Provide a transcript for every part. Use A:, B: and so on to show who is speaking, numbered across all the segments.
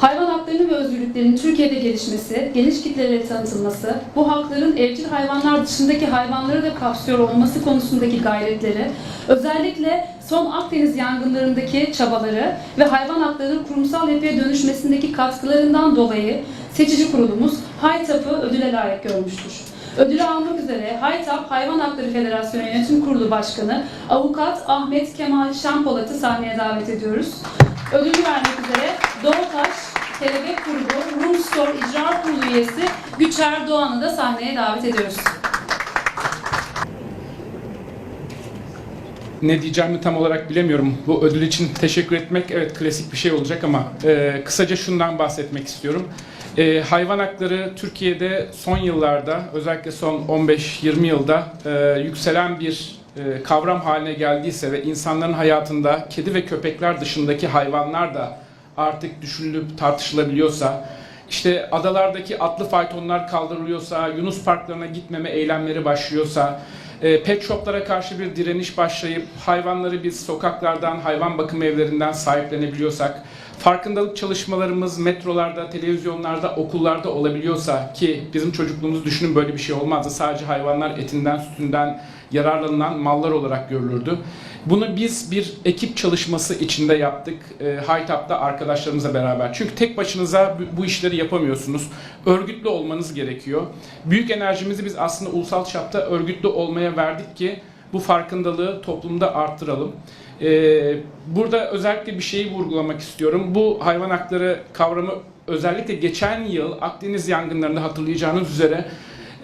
A: Hayvan haklarının ve özgürlüklerinin Türkiye'de gelişmesi, geniş kitlelere tanıtılması, bu hakların evcil hayvanlar dışındaki hayvanları da kapsıyor olması konusundaki gayretleri, özellikle son Akdeniz yangınlarındaki çabaları ve hayvan haklarının kurumsal yapıya dönüşmesindeki katkılarından dolayı seçici kurulumuz Haytap'ı ödüle layık görmüştür. Ödülü almak üzere Haytap Hayvan Hakları Federasyonu Yönetim Kurulu Başkanı Avukat Ahmet Kemal Şampolat'ı sahneye davet ediyoruz. Ödülü vermek üzere Doğutaş Kelebek Grubu Rum Store İcra Kurulu üyesi Güçer Doğan'ı da sahneye davet ediyoruz.
B: ne diyeceğimi tam olarak bilemiyorum. Bu ödül için teşekkür etmek evet klasik bir şey olacak ama e, kısaca şundan bahsetmek istiyorum. E, hayvan hakları Türkiye'de son yıllarda özellikle son 15-20 yılda e, yükselen bir kavram haline geldiyse ve insanların hayatında kedi ve köpekler dışındaki hayvanlar da artık düşünülüp tartışılabiliyorsa işte adalardaki atlı faytonlar kaldırılıyorsa, Yunus parklarına gitmeme eylemleri başlıyorsa, e, pet shoplara karşı bir direniş başlayıp hayvanları biz sokaklardan, hayvan bakım evlerinden sahiplenebiliyorsak, farkındalık çalışmalarımız metrolarda, televizyonlarda, okullarda olabiliyorsa ki bizim çocukluğumuzu düşünün böyle bir şey olmazdı. Sadece hayvanlar etinden, sütünden yararlanılan mallar olarak görülürdü. Bunu biz bir ekip çalışması içinde yaptık. E, Haytap'ta arkadaşlarımızla beraber. Çünkü tek başınıza bu- işleri yapamıyorsunuz. Örgütlü olmanız gerekiyor. Büyük enerjimizi biz aslında ulusal çapta örgütlü olmaya verdik ki bu farkındalığı toplumda arttıralım. E, burada özellikle bir şeyi vurgulamak istiyorum. Bu hayvan hakları kavramı özellikle geçen yıl Akdeniz yangınlarında hatırlayacağınız üzere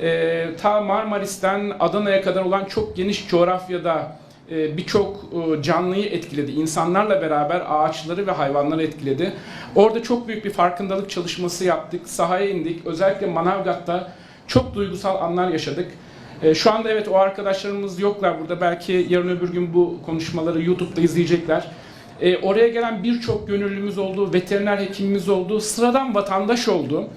B: e, ta Marmaris'ten Adana'ya kadar olan çok geniş coğrafyada e, birçok e, canlıyı etkiledi. İnsanlarla beraber ağaçları ve hayvanları etkiledi. Orada çok büyük bir farkındalık çalışması yaptık. Sahaya indik. Özellikle Manavgat'ta çok duygusal anlar yaşadık. E, Şu anda evet o arkadaşlarımız yoklar burada. Belki yarın öbür gün bu konuşmaları YouTube'da izleyecekler. Oraya gelen birçok gönüllümüz oldu, veteriner hekimimiz oldu, sıradan vatandaş oldu.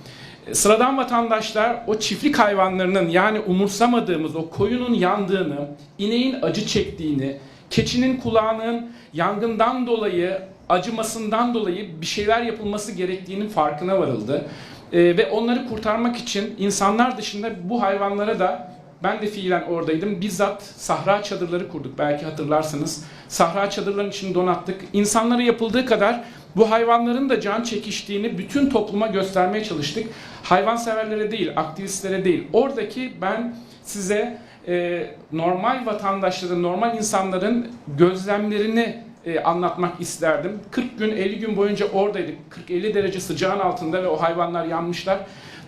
B: Sıradan vatandaşlar o çiftlik hayvanlarının yani umursamadığımız o koyunun yandığını, ineğin acı çektiğini, keçinin kulağının yangından dolayı, acımasından dolayı bir şeyler yapılması gerektiğinin farkına varıldı. E, ve onları kurtarmak için insanlar dışında bu hayvanlara da ben de fiilen oradaydım. Bizzat sahra çadırları kurduk belki hatırlarsınız. Sahra çadırların içini donattık. İnsanlara yapıldığı kadar bu hayvanların da can çekiştiğini bütün topluma göstermeye çalıştık. Hayvanseverlere değil, aktivistlere değil. Oradaki ben size e, normal vatandaşların, normal insanların gözlemlerini e, anlatmak isterdim. 40 gün, 50 gün boyunca oradaydık. 40-50 derece sıcağın altında ve o hayvanlar yanmışlar.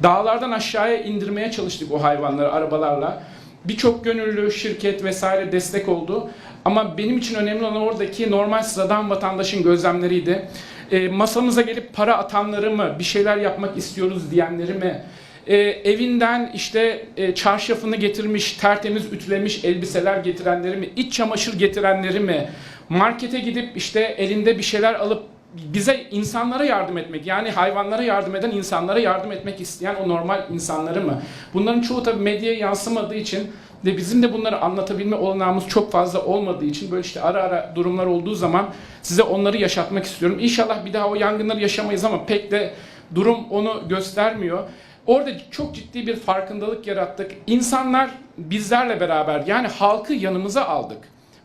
B: Dağlardan aşağıya indirmeye çalıştık o hayvanları arabalarla. Birçok gönüllü, şirket vesaire destek oldu. Ama benim için önemli olan oradaki normal sıradan vatandaşın gözlemleriydi. E, masamıza gelip para atanları mı, bir şeyler yapmak istiyoruz diyenleri mi, e, evinden işte e, çarşafını getirmiş, tertemiz ütülemiş elbiseler getirenleri mi, iç çamaşır getirenleri mi, markete gidip işte elinde bir şeyler alıp bize insanlara yardım etmek yani hayvanlara yardım eden insanlara yardım etmek isteyen o normal insanları mı? Bunların çoğu tabii medyaya yansımadığı için ve bizim de bunları anlatabilme olanağımız çok fazla olmadığı için böyle işte ara ara durumlar olduğu zaman size onları yaşatmak istiyorum. İnşallah bir daha o yangınları yaşamayız ama pek de durum onu göstermiyor. Orada çok ciddi bir farkındalık yarattık. İnsanlar bizlerle beraber yani halkı yanımıza aldık.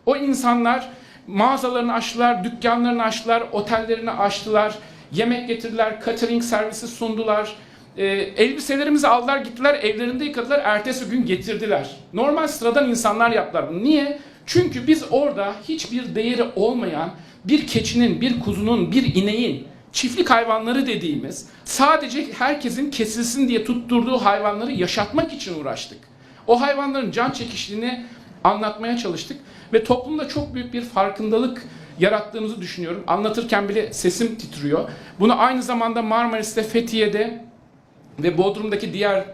B: O insanlar mağazalarını açtılar, dükkanlarını açtılar, otellerini açtılar, yemek getirdiler, catering servisi sundular. E, elbiselerimizi aldılar gittiler evlerinde yıkadılar ertesi gün getirdiler. Normal sıradan insanlar yaptılar bunu. Niye? Çünkü biz orada hiçbir değeri olmayan bir keçinin, bir kuzunun, bir ineğin çiftlik hayvanları dediğimiz sadece herkesin kesilsin diye tutturduğu hayvanları yaşatmak için uğraştık. O hayvanların can çekiştiğini anlatmaya çalıştık ve toplumda çok büyük bir farkındalık yarattığımızı düşünüyorum. Anlatırken bile sesim titriyor. Bunu aynı zamanda Marmaris'te, Fethiye'de ve Bodrum'daki diğer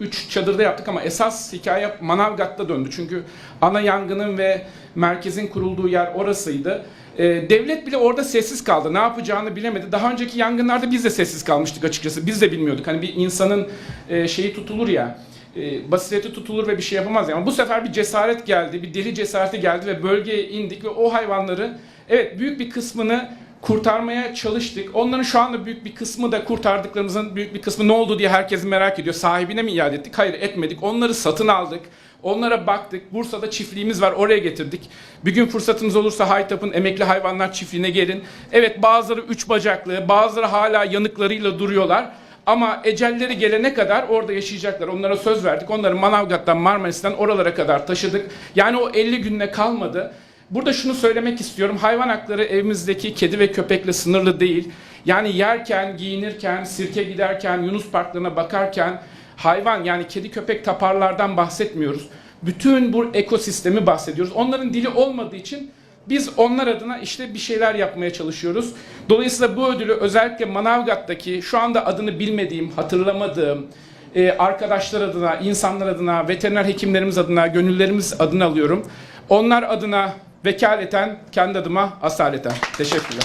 B: üç çadırda yaptık ama esas hikaye Manavgat'ta döndü. Çünkü ana yangının ve merkezin kurulduğu yer orasıydı. Ee, devlet bile orada sessiz kaldı. Ne yapacağını bilemedi. Daha önceki yangınlarda biz de sessiz kalmıştık açıkçası. Biz de bilmiyorduk. Hani bir insanın e, şeyi tutulur ya e, basireti tutulur ve bir şey yapamaz. Yani bu sefer bir cesaret geldi, bir deli cesareti geldi ve bölgeye indik ve o hayvanları evet büyük bir kısmını kurtarmaya çalıştık. Onların şu anda büyük bir kısmı da kurtardıklarımızın büyük bir kısmı ne oldu diye herkes merak ediyor. Sahibine mi iade ettik? Hayır etmedik. Onları satın aldık. Onlara baktık. Bursa'da çiftliğimiz var. Oraya getirdik. Bir gün fırsatınız olursa Haytap'ın emekli hayvanlar çiftliğine gelin. Evet bazıları üç bacaklı, bazıları hala yanıklarıyla duruyorlar. Ama ecelleri gelene kadar orada yaşayacaklar. Onlara söz verdik. Onları Manavgat'tan, Marmaris'ten oralara kadar taşıdık. Yani o 50 günde kalmadı. Burada şunu söylemek istiyorum. Hayvan hakları evimizdeki kedi ve köpekle sınırlı değil. Yani yerken, giyinirken, sirke giderken, Yunus parklarına bakarken hayvan yani kedi köpek taparlardan bahsetmiyoruz. Bütün bu ekosistemi bahsediyoruz. Onların dili olmadığı için biz onlar adına işte bir şeyler yapmaya çalışıyoruz. Dolayısıyla bu ödülü özellikle Manavgat'taki şu anda adını bilmediğim, hatırlamadığım e, arkadaşlar adına, insanlar adına, veteriner hekimlerimiz adına, gönüllerimiz adına alıyorum. Onlar adına vekaleten, kendi adıma asaleten. Teşekkürler.